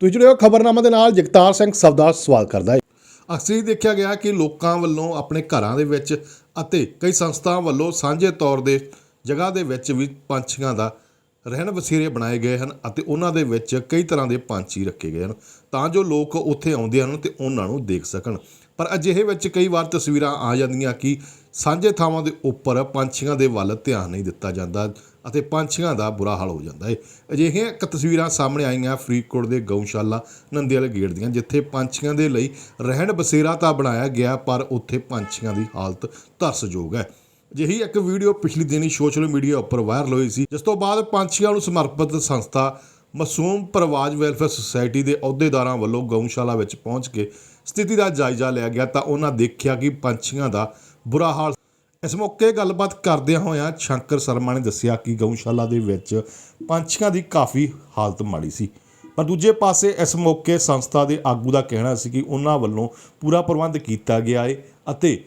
ਤੁਸੀਂ ਜੁੜੇ ਹੋ ਖਬਰਨਾਮਾ ਦੇ ਨਾਲ, ਜਗਤਾਰ ਸਿੰਘ ਸਵਦਾ ਸਵਾਲ ਕਰਦਾ ਹੈ। ਅਕਸਰ ਹੀ ਦੇਖਿਆ ਗਿਆ ਕਿ ਲੋਕਾਂ ਵੱਲੋਂ ਆਪਣੇ ਘਰਾਂ ਦੇ ਵਿੱਚ ਅਤੇ ਕਈ ਸੰਸਥਾਵਾਂ ਵੱਲੋਂ ਸਾਂਝੇ ਤੌਰ ਦੇ ਜਗ੍ਹਾ ਦੇ ਵਿੱਚ ਵੀ ਪੰਛੀਆਂ ਦਾ ਰਹਿਣ ਵਸੇਰੇ ਬਣਾਏ ਗਏ ਹਨ ਅਤੇ ਉਹਨਾਂ ਦੇ ਵਿੱਚ ਕਈ ਤਰ੍ਹਾਂ ਦੇ ਪੰਛੀ ਰੱਖੇ ਗਏ ਹਨ। ਤਾਂ ਜੋ ਲੋਕ ਉੱਥੇ ਆਉਂਦੇ ਹਨ ਤੇ ਉਹਨਾਂ ਨੂੰ ਦੇਖ ਸਕਣ। ਪਰ ਅਜਿਹੇ ਵਿੱਚ ਕਈ ਵਾਰ ਤਸਵੀਰਾਂ ਆ ਜਾਂਦੀਆਂ ਕਿ ਸਾਂਝੇ ਥਾਵਾਂ ਦੇ ਉੱਪਰ ਪੰਛੀਆਂ ਦੇ ਵੱਲ ਧਿਆਨ ਨਹੀਂ ਦਿੱਤਾ ਜਾਂਦਾ ਅਤੇ ਪੰਛੀਆਂ ਦਾ ਬੁਰਾ ਹਾਲ ਹੋ ਜਾਂਦਾ ਹੈ ਅਜਿਹੀਆਂ ਇੱਕ ਤਸਵੀਰਾਂ ਸਾਹਮਣੇ ਆਈਆਂ ਫਰੀਦਕੋਟ ਦੇ ਗਊਸ਼ਾਲਾ ਨੰਦੇਵਾਲ ਗੇਟ ਦੀਆਂ, ਜਿੱਥੇ ਪੰਛੀਆਂ ਦੇ ਲਈ ਰਹਿਣ ਬਸੇਰਾ ਤਾਂ ਬਣਾਇਆ ਗਿਆ, ਪਰ ਉੱਥੇ ਪੰਛੀਆਂ ਦੀ ਹਾਲਤ ਤਰਸਯੋਗ ਹੈ। ਜਿਹੀ ਇੱਕ ਵੀਡੀਓ ਪਿਛਲੇ ਦਿਨੀ ਸੋਸ਼ਲ ਮੀਡੀਆ ਉੱਪਰ ਵਾਇਰਲ ਹੋਈ ਸੀ, ਜਿਸ ਤੋਂ ਬਾਅਦ ਪੰਛੀਆਂ ਨੂੰ ਸਮਰਪਿਤ ਸੰਸਥਾ ਮਾਸੂਮ ਪਰਵਾਜ ਵੈਲਫੇਅਰ ਸੁਸਾਇਟੀ ਦੇ ਅਹੁਦੇਦਾਰਾਂ ਵੱਲੋਂ ਗਊਸ਼ਾਲਾ ਵਿੱਚ ਪਹੁੰਚ ਕੇ ਸਥਿਤੀ ਦਾ ਜਾਇਜ਼ਾ ਲਿਆ ਗਿਆ ਤਾਂ ਉਹਨਾਂ ਦੇਖਿਆ ਕਿ ਪੰਛੀਆਂ ਦਾ ਬੁਰਾ ਹਾਲ ਇਸ ਮੌਕੇ ਗੱਲਬਾਤ ਕਰਦਿਆਂ ਹੋਇਆਂ ਸ਼ੰਕਰ ਸ਼ਰਮਾ ਨੇ ਦੱਸਿਆ ਕਿ ਗਊਸ਼ਾਲਾ ਦੇ ਵਿੱਚ ਪੰਛੀਆਂ ਦੀ ਕਾਫੀ ਹਾਲਤ ਮਾੜੀ ਸੀ। ਪਰ ਦੂਜੇ ਪਾਸੇ ਇਸ ਮੌਕੇ ਸੰਸਥਾ ਦੇ ਆਗੂ ਦਾ ਕਹਿਣਾ ਸੀ ਕਿ ਉਹਨਾਂ ਵੱਲੋਂ ਪੂਰਾ ਪ੍ਰਬੰਧ ਕੀਤਾ ਗਿਆ ਹੈ ਅਤੇ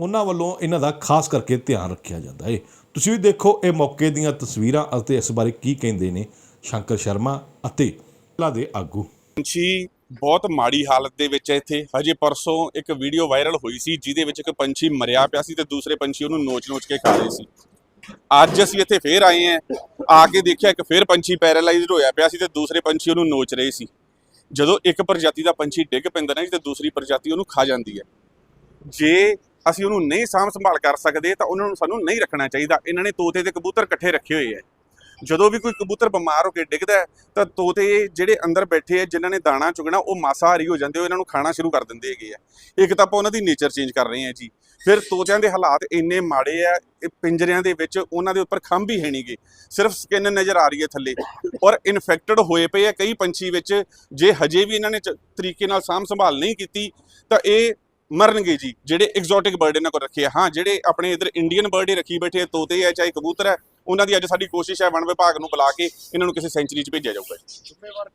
ਉਹਨਾਂ ਵੱਲੋਂ ਇਹਨਾਂ ਦਾ ਖਾਸ ਕਰਕੇ ਧਿਆਨ ਰੱਖਿਆ ਜਾਂਦਾ ਹੈ ਤੁਸੀਂ ਵੀ ਦੇਖੋ ਇਹ ਮੌਕੇ ਦੀਆਂ ਤਸਵੀਰਾਂ ਅਤੇ ਇਸ ਬਾਰੇ ਕੀ ਕਹਿੰਦੇ ਨੇ। ਸ਼ੰਕਰ ਸ਼ਰਮਾ ਅਤੇ ਜ਼ਿਲ੍ਹਾ ਦੇ ਆਗੂ। ਪੰਛੀ ਬਹੁਤ ਮਾੜੀ ਹਾਲਤ ਦੇ ਵਿੱਚ ਹੈ ਇੱਥੇ। ਹਜੇ ਪਰਸੋਂ ਇੱਕ ਵੀਡੀਓ ਵਾਇਰਲ ਹੋਈ ਸੀ, ਜਿਹਦੇ ਵਿੱਚ ਇੱਕ ਪੰਛੀ ਮਰਿਆ ਪਿਆ ਸੀ ਤੇ ਦੂਸਰੇ ਪੰਛੀ ਉਹਨੂੰ ਨੋਚ-ਨੋਚ ਕੇ ਖਾ ਰਹੇ ਸੀ। ਅੱਜ ਅਸੀਂ ਇੱਥੇ ਫੇਰ ਆਏ ਆਂ ਆ ਕੇ ਦੇਖਿਆ ਇੱਕ ਫੇਰ ਪੰਛੀ ਪੈਰਾਲਾਈਜ਼ਡ ਹੋਇਆ ਪਿਆ ਸੀ ਤੇ ਦੂਸਰੇ ਪੰਛੀ ਉਹਨੂੰ ਨੋਚ ਰਹੇ ਸੀ। ਜਦੋਂ ਇੱਕ ਪ੍ਰਜਾਤੀ ਦਾ ਪੰਛੀ ਡਿੱਗ ਪੈਂਦਾ ਨਾ ਜੀ ਤੇ ਦੂਸਰੀ ਪ੍ਰਜਾਤੀ ਉਹਨੂੰ ਖਾ ਜਾਂਦੀ ਹੈ। ਜੇ ਅਸੀਂ ਉਹਨੂੰ ਨਹੀਂ ਸਾਂਭ ਸੰਭਾਲ ਕਰ ਸਕਦੇ ਤਾਂ ਉਹਨਾਂ ਨੂੰ ਸਾਨੂੰ ਨਹੀਂ ਰੱਖਣਾ ਚਾਹੀਦਾ। ਇਹਨਾਂ ਨੇ ਤੋਤੇ ਤੇ ਕਬੂਤਰ ਇਕੱਠੇ ਰੱਖੇ ਹੋਏ ਹੈ। ਜਦੋਂ ਵੀ ਕੋਈ ਕਬੂਤਰ ਬਿਮਾਰ ਹੋ ਕੇ ਡਿੱਗਦਾ ਤਾਂ ਤੋਤੇ ਜਿਹੜੇ ਅੰਦਰ ਬੈਠੇ ਆ, ਜਿਨ੍ਹਾਂ ਨੇ ਦਾਣਾ ਚੁਗਣਾ, ਉਹ ਮਾਸਾਹਾਰੀ ਹੋ ਜਾਂਦੇ ਹੋ ਇਹਨਾਂ ਨੂੰ ਖਾਣਾ ਸ਼ੁਰੂ ਕਰ ਦਿੰਦੇ ਹੈਗੇ ਆ। ਇੱਕ ਤਾਂ ਆਪਾਂ ਉਹਨਾਂ ਦੀ ਨੇਚਰ ਚੇਂਜ ਕਰ ਰਹੇ ਆ ਜੀ। ਫਿਰ ਤੋਤਿਆਂ ਦੇ ਹਾਲਾਤ ਇੰਨੇ ਮਾੜੇ ਆ, ਇਹ ਪਿੰਜਰਿਆਂ ਦੇ ਵਿੱਚ ਉਹਨਾਂ ਦੇ ਉੱਪਰ ਖੰਭ ਹੀ ਹੈ ਨਹੀਂਗੇ ਸਿਰਫ ਸਕਿਨ ਨਜ਼ਰ ਆ ਰਹੀ ਹੈ ਥੱਲੇ। ਔਰ ਇਨਫੈਕਟਡ ਹੋਏ ਪਏ ਆ ਕਈ ਪੰਛੀ ਵਿੱਚ, ਜੇ ਹਜੇ ਵੀ ਇਹਨਾਂ ਨੇ ਤਰੀਕੇ ਨਾਲ ਸਾਂਭ ਸੰਭਾਲ ਨਹੀਂ ਕੀਤੀ, ਤਾਂ ਇਹ ਮਰਨਗੇ ਜੀ, ਜਿਹੜੇ ਐਗਜ਼ੋਟਿਕ ਬਰਡ ਇਹਨਾਂ ਕੋਲ ਰੱਖੇ ਆ। ਹਾਂ, ਜਿਹੜੇ ਆਪਣੇ ਇਧਰ ਇੰਡੀਅਨ ਬਰਡ ਹੀ ਰੱਖੀ ਬੈਠੇ ਤੋਤੇ ਆ, ਚਾਹੇ ਕਬੂਤਰ ਹੈ ਉਹਨਾਂ ਦੀ ਅੱਜ ਸਾਡੀ ਕੋਸ਼ਿਸ਼ ਹੈ ਵਣ ਵਿਭਾਗ ਨੂੰ ਬੁਲਾ ਕੇ ਇਹਨਾਂ ਨੂੰ ਕਿਸੇ ਸੈਂਚਰੀ 'ਚ ਭੇਜਿਆ ਜਾਊਗਾ ਜ਼ਿੰਮੇਵਾਰ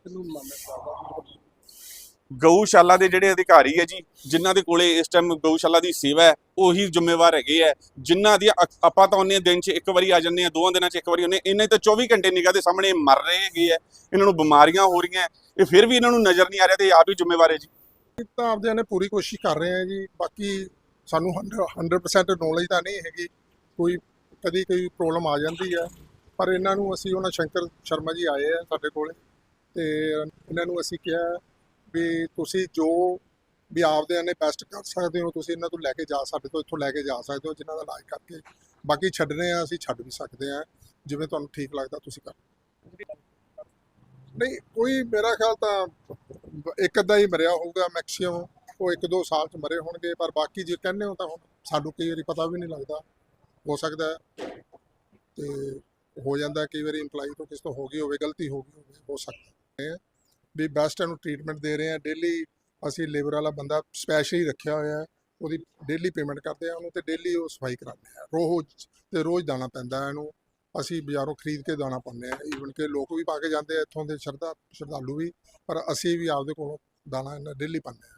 ਗਊਸ਼ਾਲਾ ਦੇ ਜਿਹੜੇ ਅਧਿਕਾਰੀ ਹੈ ਜੀ ਜਿਨ੍ਹਾਂ ਦੇ ਕੋਲੇ ਇਸ ਟਾਈਮ ਗਊਸ਼ਾਲਾ ਦੀ ਸੇਵਾ ਹੈ ਉਹੀ ਜ਼ਿੰਮੇਵਾਰ ਹੈਗੇ ਆ ਜਿਨ੍ਹਾਂ ਦੀ ਆਪਾਂ ਤਾਂ ਉਹਨੇ ਦਿਨ 'ਚ ਇੱਕ ਵਾਰੀ ਆ ਜੰਨੇ ਆ ਦੋਵਾਂ ਦਿਨਾਂ 'ਚ ਇੱਕ ਵਾਰੀ ਉਹਨੇ ਇਹਨਾਂ ਤਾਂ 24 ਘੰਟੇ ਨਿਗਾਹ ਦੇ ਸਾਹਮਣੇ ਮਰ ਰਹੇ ਹੈਗੇ ਆ ਇਹਨਾਂ ਨੂੰ ਬਿਮਾਰੀਆਂ ਹੋ ਰਹੀਆਂ ਇਹ ਫਿਰ ਵੀ ਇਹਨਾਂ ਨੂੰ ਨਜ਼ਰ ਨਹੀਂ ਆ ਰਿਹਾ ਤੇ ਆਪ ਹੀ ਜ਼ਿੰਮੇਵਾਰ ਹੈ ਜੀ। ਤਾਂ ਆਪਦੇ ਨੇ ਪੂਰੀ ਕੋਸ਼ਿਸ਼ ਕਰ ਰਹੇ ਆ ਜੀ ਬਾਕੀ ਸਾਨੂੰ 100 100% ਨੌਲੇਜ ਤਾਂ ਨਹੀਂ ਹੈਗੀ। ਕੋਈ ਕਦੀ ਕੋਈ ਪ੍ਰੋਬਲਮ ਆ ਜਾਂਦੀ ਹੈ ਪਰ ਇਹਨਾਂ ਨੂੰ ਅਸੀਂ ਉਹਨਾਂ ਸ਼ੰਕਰ ਸ਼ਰਮਾ ਜੀ ਆਏ ਆ ਸਾਡੇ ਕੋਲੇ ਤੇ ਇਹਨਾਂ ਨੂੰ ਅਸੀਂ ਕਿਹਾ ਵੀ ਤੁਸੀਂ ਜੋ ਵੀ ਆਪਦੇ ਨੇ ਬੈਸਟ ਕਰ ਸਕਦੇ ਹੋ, ਤੁਸੀਂ ਇਹਨਾਂ ਤੋਂ ਲੈ ਕੇ ਜਾ ਸਾਡੇ ਤੋਂ ਇੱਥੋਂ ਲੈ ਕੇ ਜਾ ਸਕਦੇ ਹੋ, ਜਿਨ੍ਹਾਂ ਦਾ ਇਲਾਜ ਕਰਕੇ। ਬਾਕੀ ਛੱਡਣੇ ਆ, ਅਸੀਂ ਛੱਡ ਵੀ ਸਕਦੇ ਆ। ਜਿਵੇਂ ਤੁਹਾਨੂੰ ਠੀਕ ਲੱਗਦਾ, ਤੁਸੀਂ ਕਰ ਨਹੀਂ, ਕੋਈ ਮੇਰਾ ਖਿਆਲ ਤਾਂ ਇੱਕ ਅੱਧਾ ਹੀ ਮਰਿਆ ਹੋਊਗਾ ਮੈਕਸਿਮਮ ਉਹ ਇੱਕ ਦੋ ਸਾਲ ਚ ਮਰੇ ਹੋਣਗੇ, ਪਰ ਬਾਕੀ ਜੇ ਕਹਿੰਦੇ ਹੋ ਤਾਂ ਹੁਣ ਸਾਨੂੰ ਕਈ ਵਾਰੀ ਪਤਾ ਵੀ ਨਹੀਂ ਲੱਗਦਾ। ਹੋ ਸਕਦਾ ਹੈ। ਤੇ ਹੋ ਜਾਂਦਾ ਕਈ ਵਾਰੀ ਇੰਪਲਾਈ ਤੋਂ ਕਿਸ ਤੋਂ ਹੋ ਗਈ ਹੋਵੇ, ਗਲਤੀ ਹੋ ਗਈ ਹੋਵੇ, ਹੋ ਸਕਦਾ ਹੈ। ਵੀ ਬੈਸਟ ਨੂੰ ਟ੍ਰੀਟਮੈਂਟ ਦੇ ਰਹੇ ਆ ਡੇਲੀ ਅਸੀਂ ਲੇਬਰ ਵਾਲਾ ਬੰਦਾ ਸਪੈਸ਼ਲੀ ਰੱਖਿਆ ਹੋਇਆ ਹੈ। ਉਹਦੀ ਡੇਲੀ ਪੇਮੈਂਟ ਕਰਦੇ ਆ ਉਹਨੂੰ ਤੇ ਡੇਲੀ ਉਹ ਸਫ਼ਾਈ ਕਰਾਉਂਦੇ ਆ ਰੋਜ਼ ਤੇ ਰੋਜ਼ ਦਾਣਾ ਪੈਂਦਾ ਇਹਨੂੰ। ਅਸੀਂ ਬਾਜ਼ਾਰੋਂ ਖਰੀਦ ਕੇ ਦਾਣਾ ਪਾਉਂਦੇ ਆ ਈਵਨ ਕਿ ਲੋਕ ਵੀ ਪਾ ਕੇ ਜਾਂਦੇ ਆ, ਇੱਥੋਂ ਦੇ ਸ਼ਰਧਾ, ਸ਼ਰਧਾਲੂ ਵੀ। ਪਰ ਅਸੀਂ ਵੀ ਆਪਦੇ ਕੋਲੋਂ ਦਾਣਾ ਇਹਨਾਂ ਡੇਲੀ ਪਾਉਂਦੇ ਆ